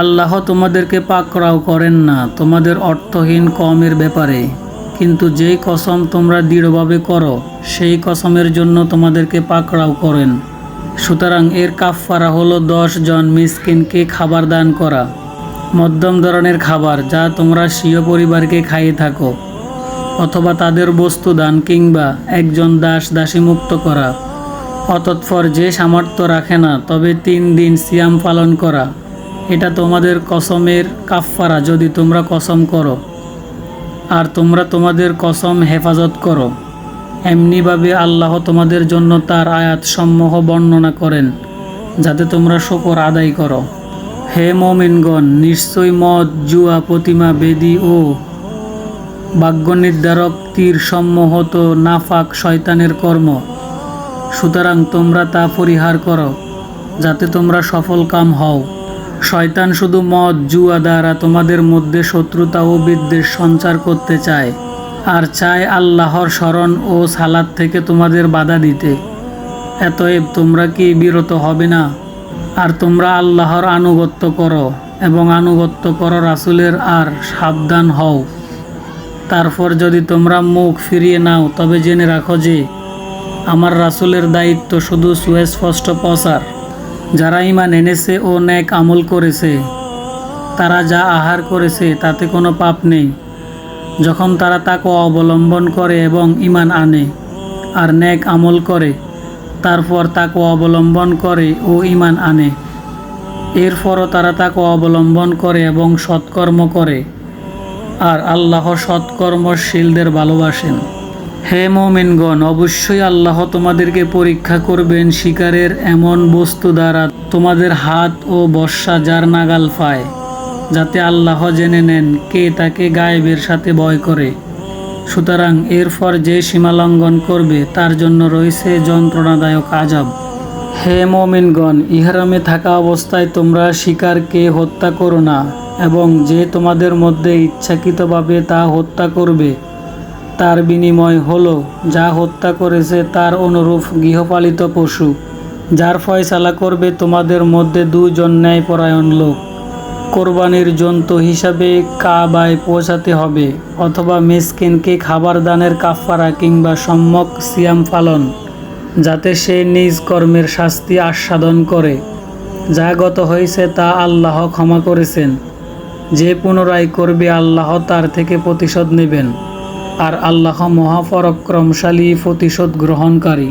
আল্লাহ তোমাদেরকে পাকড়াও করেন না, তোমাদের অর্থহীন কমের ব্যাপারে। কিন্তু যেই কসম তোমরা দৃঢ়ভাবে করো, সেই কসমের জন্য তোমাদেরকে পাকড়াও করেন। সুতরাং এর কাফফারা হলো দশ জন মিসকিনকে খাবার দান করা। মধ্যম ধরনের খাবার যা তোমরা স্বীয় পরিবারকে খাইয়ে থাকো, অথবা তাদের বস্তু দান কিংবা একজন দাস দাসী মুক্ত করা। অতৎপর যে সামর্থ্য রাখে না, তবে তিন দিন সিয়াম পালন করা। এটা তোমাদের কসমের কাফফারা, যদি তোমরা কসম করো। আর তোমরা তোমাদের কসম হেফাজত করো। এমনিভাবে আল্লাহ তোমাদের জন্য তার আয়াত সমূহ বর্ণনা করেন, যাতে তোমরা শকর আদায় করো। হে মমিনগণ, নিশ্চয় মদ, জুয়া, প্রতিমা, বেদি ও ভাগ্য নির্ধারক তীর সম্মোহত নাফাক শয়তানের কর্ম। সুতরাং তোমরা তা পরিহার করো, যাতে তোমরা সফল কাম হও। শয়তান শুধু মদ, জুয়া দ্বারা তোমাদের মধ্যে শত্রুতা ও বিদ্বেষ সঞ্চার করতে চায়, আর চায় আল্লাহর স্মরণ ও সালাদ থেকে তোমাদের বাধা দিতে। এতএব তোমরা কি বিরত হবে না? আর তোমরা আল্লাহর আনুগত্য করো এবং আনুগত্য করো রাসুলের, আর সাবধান হও। তারপর যদি তোমরা মুখ ফিরিয়ে নাও, তবে জেনে রাখো যে আমার রাসুলের দায়িত্ব শুধু সুস্পষ্ট প্রচার। যারা ইমান এনেছে ও ন্যাক আমল করেছে, তারা যা আহার করেছে, তাতে কোনো পাপ নেই। যখন তারা তাকে অবলম্বন করে এবং ইমান আনে আর ন্যাক আমল করে, তারপর তাকে অবলম্বন করে ও ইমান আনে। এরপরও তারা তাকে অবলম্বন করে এবং সৎকর্ম করে, আর আল্লাহ সৎকর্মশীলদের ভালোবাসেন। হে মোমিনগণ, অবশ্যই আল্লাহ তোমাদেরকে পরীক্ষা করবেন শিকারের এমন বস্তু দ্বারা তোমাদের হাত ও বর্ষা যার নাগাল পায়, যাতে আল্লাহ জেনে নেন কে তাকে গায়েবের সাথে ভয় করে। সুতরাং এরপর যে সীমালঙ্ঘন করবে, তার জন্য রয়েছে যন্ত্রণাদায়ক আজাব। হে মমিনগণ, ইহারামে থাকা অবস্থায় তোমরা শিকারকে হত্যা করো না, এবং যে তোমাদের মধ্যে ইচ্ছাকৃতভাবে তা হত্যা করবে তার বিনিময় হলো, যা হত্যা করেছে তার অনুরূপ গৃহপালিত পশু, যার ফয়সালা করবে তোমাদের মধ্যে দুজন ন্যায়পরায়ণ লোক। কোরবানির জন্তু হিসাবে কাবায় পৌঁছাতে হবে, অথবা মিসকিনকে খাবার দানের কাফারা কিংবা সম্যক সিয়াম পালন, যাতে সে নিজ কর্মের শাস্তি আস্বাদন করে। যা গত হয়েছে তা আল্লাহ ক্ষমা করেছেন। যে পুনরায় করবে আল্লাহ তার থেকে প্রতিশোধ নেবেন। আর আল্লাহ মহাপরাক্রমশালী প্রতিশোধ গ্রহণকারী।